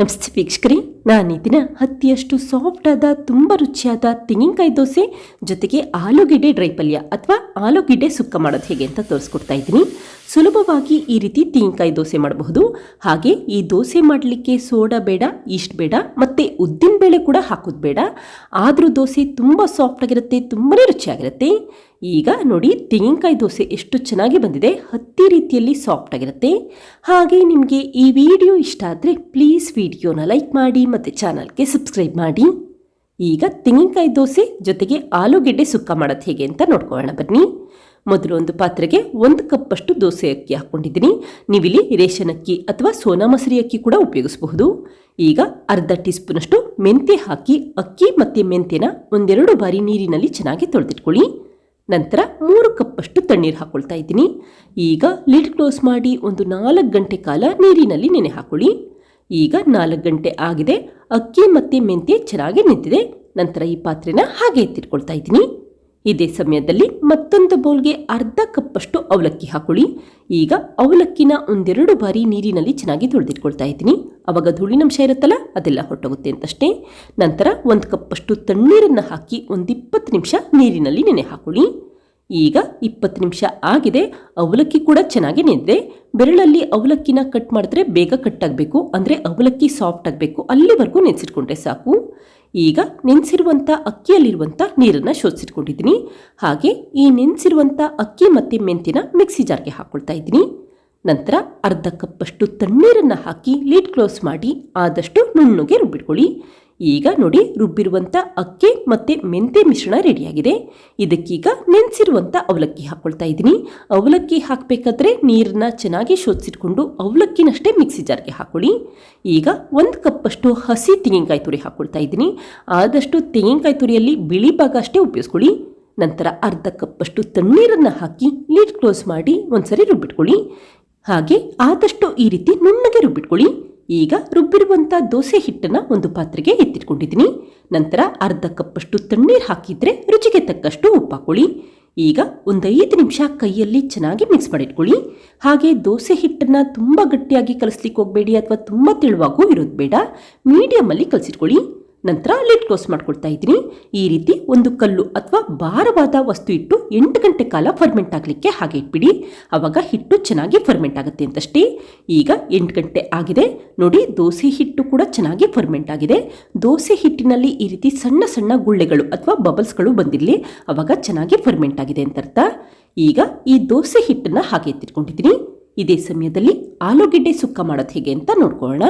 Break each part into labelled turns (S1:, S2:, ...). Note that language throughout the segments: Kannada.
S1: ನಮಸ್ತೆ ವೀಕ್ಷಕರೇ, ನಾನು ಈ ದಿನ ಹತ್ತಿಯಷ್ಟು ಸಾಫ್ಟ್ ಆದ, ತುಂಬ ರುಚಿಯಾದ ತೆಂಗಿನಕಾಯಿ ದೋಸೆ ಜೊತೆಗೆ ಆಲೂಗೆಡ್ಡೆ ಡ್ರೈ ಪಲ್ಯ ಅಥವಾ ಆಲೂಗೆಡ್ಡೆ ಸುಕ್ಕ ಮಾಡೋದು ಹೇಗೆ ಅಂತ ತೋರಿಸ್ಕೊಡ್ತಾ ಇದ್ದೀನಿ. ಸುಲಭವಾಗಿ ಈ ರೀತಿ ತೆಂಗಿನಕಾಯಿ ದೋಸೆ ಮಾಡಬಹುದು. ಹಾಗೆ ಈ ದೋಸೆ ಮಾಡಲಿಕ್ಕೆ ಸೋಡಾ ಬೇಡ ಈಸ್ಟ್ ಬೇಡ, ಮತ್ತು ಉದ್ದಿನ ಬೇಳೆ ಕೂಡ ಹಾಕೋದು ಬೇಡ. ಆದರೂ ದೋಸೆ ತುಂಬ ಸಾಫ್ಟ್ ಆಗಿರುತ್ತೆ ತುಂಬಾ ರುಚಿಯಾಗಿರುತ್ತೆ. ಈಗ ನೋಡಿ ತೆಂಗಿನಕಾಯಿ ದೋಸೆ ಎಷ್ಟು ಚೆನ್ನಾಗಿ ಬಂದಿದೆ. ಹತ್ತಿ ರೀತಿಯಲ್ಲಿ ಸಾಫ್ಟ್ ಆಗಿರುತ್ತೆ. ಹಾಗೆ ನಿಮಗೆ ಈ ವಿಡಿಯೋ ಇಷ್ಟ ಆದರೆ ಪ್ಲೀಸ್ ವಿಡಿಯೋನ ಲೈಕ್ ಮಾಡಿ ಮತ್ತು ಚಾನಲ್ಗೆ ಸಬ್ಸ್ಕ್ರೈಬ್ ಮಾಡಿ. ಈಗ ತೆಂಗಿನಕಾಯಿ ದೋಸೆ ಜೊತೆಗೆ ಆಲೂಗೆಡ್ಡೆ ಸುಕ್ಕ ಮಾಡೋದು ಹೇಗೆ ಅಂತ ನೋಡ್ಕೊಳ್ಳೋಣ ಬನ್ನಿ. ಮೊದಲು ಒಂದು ಪಾತ್ರೆಗೆ ಒಂದು ಕಪ್ಪಷ್ಟು ದೋಸೆ ಅಕ್ಕಿ ಹಾಕ್ಕೊಂಡಿದ್ದೀನಿ. ನೀವಿಲ್ಲಿ ರೇಷನ್ ಅಕ್ಕಿ ಅಥವಾ ಸೋನಾ ಮಸರಿ ಅಕ್ಕಿ ಕೂಡ ಉಪಯೋಗಿಸಬಹುದು. ಈಗ ಅರ್ಧ ಟೀ ಸ್ಪೂನಷ್ಟು ಮೆಂತ್ಯ ಹಾಕಿ ಅಕ್ಕಿ ಮತ್ತು ಮೆಂತೆನ ಒಂದೆರಡು ಬಾರಿ ನೀರಿನಲ್ಲಿ ಚೆನ್ನಾಗಿ ತೊಳೆದಿಟ್ಕೊಳ್ಳಿ. ನಂತರ ಮೂರು ಕಪ್ಪಷ್ಟು ತಣ್ಣೀರು ಹಾಕೊಳ್ತಾ ಇದ್ದೀನಿ. ಈಗ ಲಿಡ್ ಕ್ಲೋಸ್ ಮಾಡಿ ಒಂದು ನಾಲ್ಕು ಗಂಟೆ ಕಾಲ ನೀರಿನಲ್ಲಿ ನೆನೆ ಹಾಕೊಳ್ಳಿ. ಈಗ ನಾಲ್ಕು ಗಂಟೆ ಆಗಿದೆ. ಅಕ್ಕಿ ಮತ್ತು ಮೆಂತ್ಯ ಚೆನ್ನಾಗಿ ನಿಂತಿದೆ ನಂತರ ಈ ಪಾತ್ರೆನ ಹಾಗೆ ಎತ್ತಿಟ್ಕೊಳ್ತಾ ಇದ್ದೀನಿ. ಇದೇ ಸಮಯದಲ್ಲಿ ಮತ್ತೊಂದು ಬೌಲ್ಗೆ ಅರ್ಧ ಕಪ್ಪಷ್ಟು ಅವಲಕ್ಕಿ ಹಾಕೊಳ್ಳಿ. ಈಗ ಅವಲಕ್ಕಿನ ಒಂದೆರಡು ಬಾರಿ ನೀರಿನಲ್ಲಿ ಚೆನ್ನಾಗಿ ತೊಳೆದಿಟ್ಕೊಳ್ತಾ ಇದ್ದೀನಿ. ಅವಾಗ ಧೂಳಿನಂಶ ಇರುತ್ತಲ್ಲ, ಅದೆಲ್ಲ ಹೊರಟೋಗುತ್ತೆ ಅಂತಷ್ಟೇ. ನಂತರ ಒಂದು ಕಪ್ಪಷ್ಟು ತಣ್ಣೀರನ್ನು ಹಾಕಿ ಒಂದು ಇಪ್ಪತ್ತು ನಿಮಿಷ ನೀರಿನಲ್ಲಿ ನೆನೆ ಹಾಕೊಳ್ಳಿ. ಈಗ ಇಪ್ಪತ್ತು ನಿಮಿಷ ಆಗಿದೆ, ಅವಲಕ್ಕಿ ಕೂಡ ಚೆನ್ನಾಗಿ ನೆನೆದಿದೆ ಬೆರಳಲ್ಲಿ ಅವಲಕ್ಕಿನ ಕಟ್ ಮಾಡಿದ್ರೆ ಬೇಗ ಕಟ್ ಆಗಬೇಕು, ಅಂದರೆ ಅವಲಕ್ಕಿ ಸಾಫ್ಟ್ ಆಗಬೇಕು, ಅಲ್ಲಿವರೆಗೂ ನೆನೆಸಿಟ್ಕೊಂಡ್ರೆ ಸಾಕು. ಈಗ ನೆನೆಸಿರುವಂಥ ಅಕ್ಕಿಯಲ್ಲಿರುವಂಥ ನೀರನ್ನು ಶೋಧಿಸಿಟ್ಕೊಂಡಿದ್ದೀನಿ. ಹಾಗೆ ಈ ನೆನೆಸಿರುವಂಥ ಅಕ್ಕಿ ಮತ್ತು ಮೆಂತಿನ ಮಿಕ್ಸಿ ಜಾರ್ಗೆ ಹಾಕ್ಕೊಳ್ತಾ ಇದ್ದೀನಿ. ನಂತರ ಅರ್ಧ ಕಪ್ಪಷ್ಟು ತಣ್ಣೀರನ್ನು ಹಾಕಿ ಲೀಡ್ ಕ್ಲೋಸ್ ಮಾಡಿ ಆದಷ್ಟು ನುಣ್ಣುಗೆ ರುಬ್ಬಿಟ್ಕೊಳ್ಳಿ. ಈಗ ನೋಡಿ ರುಬ್ಬಿರುವಂಥ ಅಕ್ಕಿ ಮತ್ತು ಮೆಂತೆ ಮಿಶ್ರಣ ರೆಡಿಯಾಗಿದೆ. ಇದಕ್ಕೀಗ ನೆನೆಸಿರುವಂಥ ಅವಲಕ್ಕಿ ಹಾಕ್ಕೊಳ್ತಾ ಇದ್ದೀನಿ. ಅವಲಕ್ಕಿ ಹಾಕಬೇಕಾದ್ರೆ ನೀರನ್ನ ಚೆನ್ನಾಗಿ ಶೋಧಿಸಿಟ್ಕೊಂಡು ಅವಲಕ್ಕಿನಷ್ಟೇ ಮಿಕ್ಸಿ ಜಾರ್ಗೆ ಹಾಕೊಳ್ಳಿ. ಈಗ ಒಂದು ಕಪ್ಪಷ್ಟು ಹಸಿ ತೆಂಗಿನಕಾಯಿ ತುರಿ ಹಾಕ್ಕೊಳ್ತಾ ಇದ್ದೀನಿ. ಆದಷ್ಟು ತೆಂಗಿನಕಾಯಿ ತುರಿಯಲ್ಲಿ ಬಿಳಿ ಭಾಗ ಅಷ್ಟೇ ಉಪಯೋಗಿಸ್ಕೊಳ್ಳಿ. ನಂತರ ಅರ್ಧ ಕಪ್ಪಷ್ಟು ತಣ್ಣೀರನ್ನು ಹಾಕಿ ಲೀಡ್ ಕ್ಲೋಸ್ ಮಾಡಿ ಒಂದ್ಸರಿ ರುಬ್ಬಿಟ್ಕೊಳ್ಳಿ. ಹಾಗೆ ಆದಷ್ಟು ಈ ರೀತಿ ನುಣ್ಣಗೆ ರುಬ್ಬಿಟ್ಕೊಳ್ಳಿ. ಈಗ ರುಬ್ಬಿರುವಂಥ ದೋಸೆ ಹಿಟ್ಟನ್ನು ಒಂದು ಪಾತ್ರೆಗೆ ಎತ್ತಿಟ್ಕೊಂಡಿದ್ದೀನಿ. ನಂತರ ಅರ್ಧ ಕಪ್ಪಷ್ಟು ತಣ್ಣೀರು ಹಾಕಿದರೆ ರುಚಿಗೆ ತಕ್ಕಷ್ಟು ಉಪ್ಪು ಹಾಕೊಳ್ಳಿ ಈಗ ಒಂದು ಐದು ನಿಮಿಷ ಕೈಯಲ್ಲಿ ಚೆನ್ನಾಗಿ ಮಿಕ್ಸ್ ಮಾಡಿಟ್ಕೊಳ್ಳಿ. ಹಾಗೆ ದೋಸೆ ಹಿಟ್ಟನ್ನು ತುಂಬ ಗಟ್ಟಿಯಾಗಿ ಕಲಿಸ್ಲಿಕ್ಕೆ ಹೋಗಬೇಡಿ ಅಥವಾ ತುಂಬ ತೆಳುವಾಗೂ ಇರೋದು ಬೇಡ. ಮೀಡಿಯಮಲ್ಲಿ ಕಲಿಸಿಟ್ಕೊಳ್ಳಿ. ನಂತರ ಲಿಡ್ ಕ್ಲೋಸ್ ಮಾಡ್ಕೊಳ್ತಾ ಇದ್ದೀನಿ. ಈ ರೀತಿ ಒಂದು ಕಲ್ಲು ಅಥವಾ ಭಾರವಾದ ವಸ್ತು ಇಟ್ಟು ಎಂಟು ಗಂಟೆ ಕಾಲ ಫರ್ಮೆಂಟ್ ಆಗಲಿಕ್ಕೆ ಹಾಗೆ ಇಟ್ಬಿಡಿ. ಆವಾಗ ಹಿಟ್ಟು ಚೆನ್ನಾಗಿ ಫರ್ಮೆಂಟ್ ಆಗುತ್ತೆ ಅಂತಷ್ಟೇ. ಈಗ ಎಂಟು ಗಂಟೆ ಆಗಿದೆ. ನೋಡಿ, ದೋಸೆ ಹಿಟ್ಟು ಕೂಡ ಚೆನ್ನಾಗಿ ಫರ್ಮೆಂಟ್ ಆಗಿದೆ. ದೋಸೆ ಹಿಟ್ಟಿನಲ್ಲಿ ಈ ರೀತಿ ಸಣ್ಣ ಸಣ್ಣ ಗುಳ್ಳೆಗಳು ಅಥವಾ ಬಬಲ್ಸ್ಗಳು ಬಂದಿರಲಿ ಆವಾಗ ಚೆನ್ನಾಗಿ ಫರ್ಮೆಂಟ್ ಆಗಿದೆ ಅಂತ ಅರ್ಥ ಈಗ ಈ ದೋಸೆ ಹಿಟ್ಟನ್ನು ಹಾಗೆ ಎತ್ತಿಟ್ಕೊಂಡಿದ್ದೀನಿ. ಇದೇ ಸಮಯದಲ್ಲಿ ಆಲೂಗೆಡ್ಡೆ ಸುಕ್ಕ ಮಾಡೋದು ಹೇಗೆ ಅಂತ ನೋಡ್ಕೊಳ್ಳೋಣ.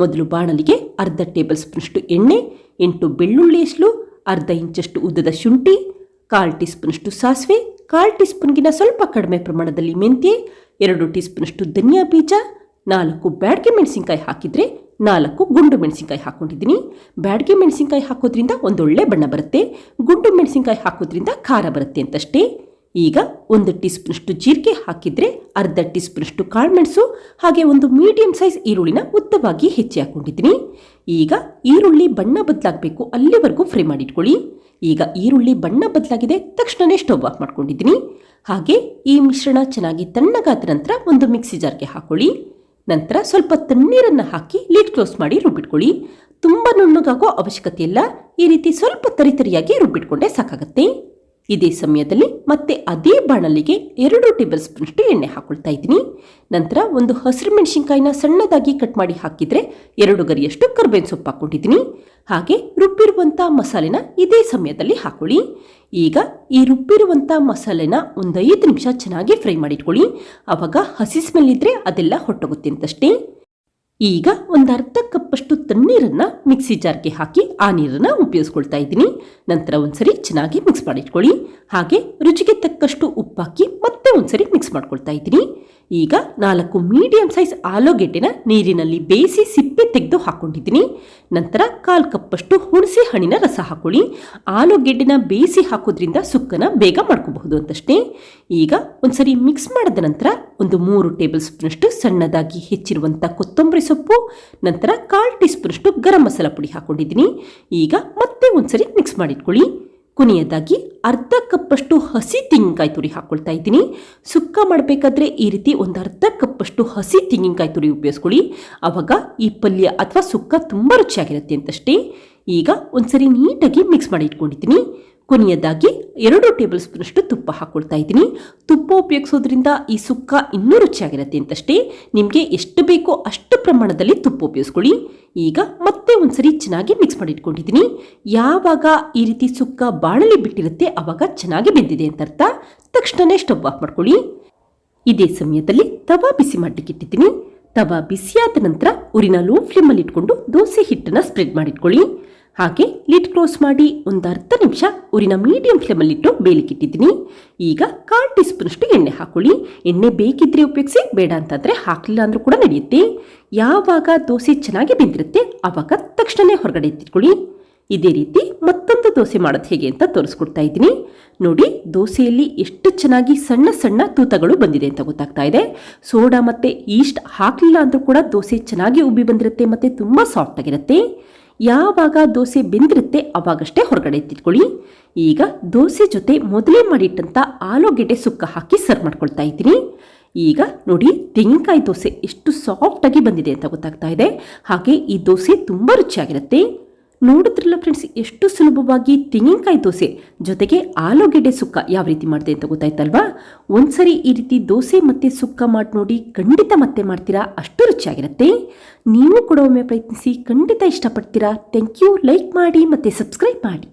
S1: ಮೊದಲು ಬಾಣಲಿಗೆ ಅರ್ಧ ಟೇಬಲ್ ಸ್ಪೂನಷ್ಟು ಎಣ್ಣೆ, ಎಂಟು ಬೆಳ್ಳುಳ್ಳಿ ಎಸ್ಲು ಅರ್ಧ ಇಂಚಷ್ಟು ಉದ್ದದ ಶುಂಠಿ, ಕಾಲು ಟೀ ಸ್ಪೂನಷ್ಟು ಸಾಸಿವೆ, ಕಾಲು ಟೀ ಸ್ಪೂನ್ಗಿನ ಸ್ವಲ್ಪ ಕಡಿಮೆ ಪ್ರಮಾಣದಲ್ಲಿ ಮೆಂತ್ಯೆ, ಎರಡು ಟೀ ಸ್ಪೂನಷ್ಟು ಧನಿಯಾ ಬೀಜ, ನಾಲ್ಕು ಬ್ಯಾಡ್ಗೆ ಮೆಣಸಿನ್ಕಾಯಿ ಹಾಕಿದರೆ ನಾಲ್ಕು ಗುಂಡು ಮೆಣಸಿನ್ಕಾಯಿ ಹಾಕ್ಕೊಂಡಿದ್ದೀನಿ ಬ್ಯಾಡ್ಗೆ ಮೆಣಸಿನ್ಕಾಯಿ ಹಾಕೋದ್ರಿಂದ ಒಂದೊಳ್ಳೆ ಬಣ್ಣ ಬರುತ್ತೆ, ಗುಂಡು ಮೆಣಸಿನ್ಕಾಯಿ ಹಾಕೋದ್ರಿಂದ ಖಾರ ಬರುತ್ತೆ ಅಂತಷ್ಟೇ. ಈಗ ಒಂದು ಟೀ ಸ್ಪೂನಷ್ಟು ಜೀರಿಗೆ ಹಾಕಿದರೆ ಅರ್ಧ ಟೀ ಸ್ಪೂನಷ್ಟು ಕಾಳುಮೆಣಸು, ಹಾಗೆ ಒಂದು ಮೀಡಿಯಂ ಸೈಜ್ ಈರುಳ್ಳಿನ ಉದ್ದವಾಗಿ ಹೆಚ್ಚಿ ಹಾಕೊಂಡಿದ್ದೀನಿ. ಈಗ ಈರುಳ್ಳಿ ಬಣ್ಣ ಬದಲಾಗಬೇಕು ಅಲ್ಲಿವರೆಗೂ ಫ್ರೈ ಮಾಡಿಟ್ಕೊಳ್ಳಿ. ಈಗ ಈರುಳ್ಳಿ ಬಣ್ಣ ಬದಲಾಗಿದೆ ತಕ್ಷಣವೇ ಸ್ಟವ್ ಆಫ್ ಮಾಡ್ಕೊಂಡಿದ್ದೀನಿ. ಹಾಗೆ ಈ ಮಿಶ್ರಣ ಚೆನ್ನಾಗಿ ತಣ್ಣಗಾದ ನಂತರ ಒಂದು ಮಿಕ್ಸಿ ಜಾರ್ಗೆ ಹಾಕೊಳ್ಳಿ. ನಂತರ ಸ್ವಲ್ಪ ತಣ್ಣೀರನ್ನು ಹಾಕಿ ಲೀಡ್ ಕ್ಲೋಸ್ ಮಾಡಿ ರುಬ್ಬಿಟ್ಕೊಳ್ಳಿ. ತುಂಬ ನುಣ್ಣಗಾಗೋ ಅವಶ್ಯಕತೆ ಇಲ್ಲ. ಈ ರೀತಿ ಸ್ವಲ್ಪ ತರಿತರಿಯಾಗಿ ರುಬ್ಬಿಟ್ಕೊಂಡೇ ಸಾಕಾಗತ್ತೆ. ಇದೇ ಸಮಯದಲ್ಲಿ ಮತ್ತೆ ಅದೇ ಬಾಣಲಿಗೆ ಎರಡು ಟೇಬಲ್ ಸ್ಪೂನಷ್ಟು ಎಣ್ಣೆ ಹಾಕೊಳ್ತಾ ಇದ್ದೀನಿ. ನಂತರ ಒಂದು ಹಸಿರು ಮೆಣಸಿನ್ಕಾಯಿನ ಸಣ್ಣದಾಗಿ ಕಟ್ ಮಾಡಿ ಹಾಕಿದರೆ ಎರಡು ಗರಿಯಷ್ಟು ಕರ್ಬೇವಿನ ಸೊಪ್ಪು ಹಾಕ್ಕೊಂಡಿದ್ದೀನಿ. ಹಾಗೆ ರುಬ್ಬಿರುವಂಥ ಮಸಾಲೆನ ಇದೇ ಸಮಯದಲ್ಲಿ ಹಾಕೊಳ್ಳಿ. ಈಗ ಈ ರುಬ್ಬಿರುವಂಥ ಮಸಾಲೆನ ಒಂದು ಐದು ನಿಮಿಷ ಚೆನ್ನಾಗಿ ಫ್ರೈ ಮಾಡಿಟ್ಕೊಳ್ಳಿ. ಆವಾಗ ಹಸಿ ಸ್ಮೆಲ್ ಇದ್ದರೆ ಅದೆಲ್ಲ ಹೊಟ್ಟೋಗುತ್ತೆ ಅಂತಷ್ಟೇ. ಈಗ ಒಂದು ಅರ್ಧ ಕಪ್ಪಷ್ಟು ತಣ್ಣೀರನ್ನು ಮಿಕ್ಸಿ ಜಾರ್ಗೆ ಹಾಕಿ ಆ ನೀರನ್ನು ಉಪಯೋಗಿಸ್ಕೊಳ್ತಾ ಇದ್ದೀನಿ. ನಂತರ ಒಂದ್ಸರಿ ಚೆನ್ನಾಗಿ ಮಿಕ್ಸ್ ಮಾಡಿಟ್ಕೊಳ್ಳಿ. ಹಾಗೆ ರುಚಿಗೆ ತಕ್ಕಷ್ಟು ಉಪ್ಪಾಕಿ ಮತ್ತೆ ಒಂದ್ಸರಿ ಮಿಕ್ಸ್ ಮಾಡ್ಕೊಳ್ತಾ ಇದ್ದೀನಿ. ಈಗ ನಾಲ್ಕು ಮೀಡಿಯಂ ಸೈಜ್ ಆಲೂಗೆಡ್ಡೆನ ನೀರಿನಲ್ಲಿ ಬೇಯಿಸಿ ಸಿಪ್ಪೆ ತೆಗೆದು ಹಾಕೊಂಡಿದ್ದೀನಿ. ನಂತರ ಕಾಲು ಕಪ್ಪಷ್ಟು ಹುಣಸೆ ಹಣ್ಣಿನ ರಸ ಹಾಕೊಳ್ಳಿ. ಆಲೂಗೆಡ್ಡೆನ ಬೇಯಿಸಿ ಹಾಕೋದ್ರಿಂದ ಸುಕ್ಕನ ಬೇಗ ಮಾಡ್ಕೋಬಹುದು ಅಂತಷ್ಟೇ. ಈಗ ಒಂದ್ಸರಿ ಮಿಕ್ಸ್ ಮಾಡಿದ ನಂತರ ಒಂದು ಮೂರು ಟೇಬಲ್ ಸ್ಪೂನಷ್ಟು ಸಣ್ಣದಾಗಿ ಹೆಚ್ಚಿರುವಂಥ ಕೊತ್ತಂಬರಿ ಸೊಪ್ಪು, ನಂತರ ಕಾಲು ಟೀ ಸ್ಪೂನಷ್ಟು ಗರಂ ಮಸಾಲ ಪುಡಿ ಹಾಕೊಂಡಿದ್ದೀನಿ. ಈಗ ಮತ್ತೆ ಒಂದ್ಸರಿ ಮಿಕ್ಸ್ ಮಾಡಿಟ್ಕೊಳ್ಳಿ. ಕೊನೆಯದಾಗಿ ಅರ್ಧ ಕಪ್ಪಷ್ಟು ಹಸಿ ತೆಂಗಿನಕಾಯಿ ತುರಿ ಹಾಕ್ಕೊಳ್ತಾ ಇದ್ದೀನಿ. ಸುಕ್ಕ ಮಾಡಬೇಕಾದ್ರೆ ಈ ರೀತಿ ಒಂದು ಅರ್ಧ ಕಪ್ಪಷ್ಟು ಹಸಿ ತೆಂಗಿನಕಾಯಿ ತುರಿ ಉಪಯೋಗಿಸ್ಕೊಳ್ಳಿ. ಆವಾಗ ಈ ಪಲ್ಯ ಅಥವಾ ಸುಕ್ಕ ತುಂಬ ರುಚಿಯಾಗಿರುತ್ತೆ ಅಂತಷ್ಟೇ. ಈಗ ಒಂದ್ಸರಿ ನೀಟಾಗಿ ಮಿಕ್ಸ್ ಮಾಡಿ ಇಟ್ಕೊಂಡಿದ್ದೀನಿ. ಕೊನೆಯದಾಗಿ ಎರಡು ಟೇಬಲ್ ಸ್ಪೂನಷ್ಟು ತುಪ್ಪ ಹಾಕ್ಕೊಳ್ತಾ ಇದ್ದೀನಿ. ತುಪ್ಪ ಉಪಯೋಗಿಸೋದ್ರಿಂದ ಈ ಸುಕ್ಕ ಇನ್ನೂ ರುಚಿಯಾಗಿರುತ್ತೆ ಅಂತಷ್ಟೇ. ನಿಮಗೆ ಎಷ್ಟು ಬೇಕೋ ಅಷ್ಟು ಪ್ರಮಾಣದಲ್ಲಿ ತುಪ್ಪ ಉಪಯೋಗಿಸ್ಕೊಳ್ಳಿ. ಈಗ ಮತ್ತೆ ಒಂದ್ಸರಿ ಚೆನ್ನಾಗಿ ಮಿಕ್ಸ್ ಮಾಡಿ ಇಟ್ಕೊಂಡಿದ್ದೀನಿ ಯಾವಾಗ ಈ ರೀತಿ ಸುಕ್ಕ ಬಾಣಲಿ ಬಿಟ್ಟಿರುತ್ತೆ ಆವಾಗ ಚೆನ್ನಾಗಿ ಬೆಂದಿದೆ ಅಂತ ಅರ್ಥ ತಕ್ಷಣನೇ ಸ್ಟವ್ ಆಫ್ ಮಾಡ್ಕೊಳ್ಳಿ. ಇದೇ ಸಮಯದಲ್ಲಿ ತವಾ ಬಿಸಿ ಮಾಡಲಿಕ್ಕೆ ಇಟ್ಟಿದ್ದೀನಿ. ತವಾ ಬಿಸಿಯಾದ ನಂತರ ಉರಿನ ಲೋ ಫ್ಲೇಮಲ್ಲಿ ಇಟ್ಕೊಂಡು ದೋಸೆ ಹಿಟ್ಟನ್ನು ಸ್ಪ್ರೆಡ್ ಮಾಡಿಟ್ಕೊಳ್ಳಿ. ಹಾಗೆ ಲಿಡ್ ಕ್ಲೋಸ್ ಮಾಡಿ ಒಂದು ಅರ್ಧ ನಿಮಿಷ ಊರಿನ ಮೀಡಿಯಂ ಫ್ಲೇಮಲ್ಲಿಟ್ಟು ಬೇಲಿಕ್ಕಿಟ್ಟಿದ್ದೀನಿ. ಈಗ ಕಾಲು ಟೀ ಸ್ಪೂನಷ್ಟು ಎಣ್ಣೆ ಹಾಕೊಳ್ಳಿ. ಎಣ್ಣೆ ಬೇಕಿದ್ರೆ ಉಪಯೋಗಿಸಿ, ಬೇಡ ಅಂತಂದರೆ ಹಾಕಲಿಲ್ಲ ಅಂದರೂ ಕೂಡ ನಡೆಯುತ್ತೆ. ಯಾವಾಗ ದೋಸೆ ಚೆನ್ನಾಗಿ ಬೆಂದಿರುತ್ತೆ ಆವಾಗ ತಕ್ಷಣವೇ ಹೊರಗಡೆ ಎತ್ತಿಟ್ಕೊಳ್ಳಿ. ಇದೇ ರೀತಿ ಮತ್ತೊಂದು ದೋಸೆ ಮಾಡೋದು ಹೇಗೆ ಅಂತ ತೋರಿಸ್ಕೊಡ್ತಾ ಇದ್ದೀನಿ. ನೋಡಿ, ದೋಸೆಯಲ್ಲಿ ಎಷ್ಟು ಚೆನ್ನಾಗಿ ಸಣ್ಣ ಸಣ್ಣ ತೂತಗಳು ಬಂದಿದೆ ಅಂತ ಗೊತ್ತಾಗ್ತಾ ಇದೆ. ಸೋಡಾ ಮತ್ತು ಈಸ್ಟ್ ಹಾಕಲಿಲ್ಲ ಅಂದರೂ ಕೂಡ ದೋಸೆ ಚೆನ್ನಾಗಿ ಉಬ್ಬಿ ಬಂದಿರುತ್ತೆ, ಮತ್ತು ತುಂಬ ಸಾಫ್ಟ್ ಆಗಿರುತ್ತೆ. ಯಾವಾಗ ದೋಸೆ ಬೆಂದಿರುತ್ತೆ ಅವಾಗಷ್ಟೇ ಹೊರಗಡೆ ಎತ್ತಿಟ್ಕೊಳ್ಳಿ ಈಗ ದೋಸೆ ಜೊತೆ ಮೊದಲೇ ಮಾಡಿಟ್ಟಂಥ ಆಲೂಗೆಡ್ಡೆ ಸುಕ್ಕ ಹಾಕಿ ಸರ್ವ್ ಮಾಡ್ಕೊಳ್ತಾ ಇದ್ದೀನಿ. ಈಗ ನೋಡಿ ತೆಂಗಿನಕಾಯಿ ದೋಸೆ ಎಷ್ಟು ಸಾಫ್ಟಾಗಿ ಬಂದಿದೆ ಅಂತ ಗೊತ್ತಾಗ್ತಾ ಇದೆ. ಹಾಗೆ ಈ ದೋಸೆ ತುಂಬ ರುಚಿಯಾಗಿರುತ್ತೆ. ನೋಡಿದ್ರಲ್ಲ ಫ್ರೆಂಡ್ಸ್ ಎಷ್ಟು ಸುಲಭವಾಗಿ ತೆಂಗಿನಕಾಯಿ ದೋಸೆ ಜೊತೆಗೆ ಆಲೂಗೆಡ್ಡೆ ಸುಕ್ಕ ಯಾವ ರೀತಿ ಮಾಡಿದೆ ಅಂತ ಗೊತ್ತಾಯ್ತಲ್ವಾ? ಒಂದ್ಸರಿ ಈ ರೀತಿ ದೋಸೆ ಮತ್ತು ಸುಕ್ಕ ಮಾಡಿ ನೋಡಿ ಖಂಡಿತ ಮತ್ತೆ ಮಾಡ್ತೀರಾ? ಅಷ್ಟು ರುಚಿಯಾಗಿರುತ್ತೆ. ನೀವು ಕೂಡ ಒಮ್ಮೆ ಪ್ರಯತ್ನಿಸಿ ಖಂಡಿತ ಇಷ್ಟಪಡ್ತೀರಾ? ಥ್ಯಾಂಕ್ ಯು ಲೈಕ್ ಮಾಡಿ ಮತ್ತು ಸಬ್ಸ್ಕ್ರೈಬ್ ಮಾಡಿ.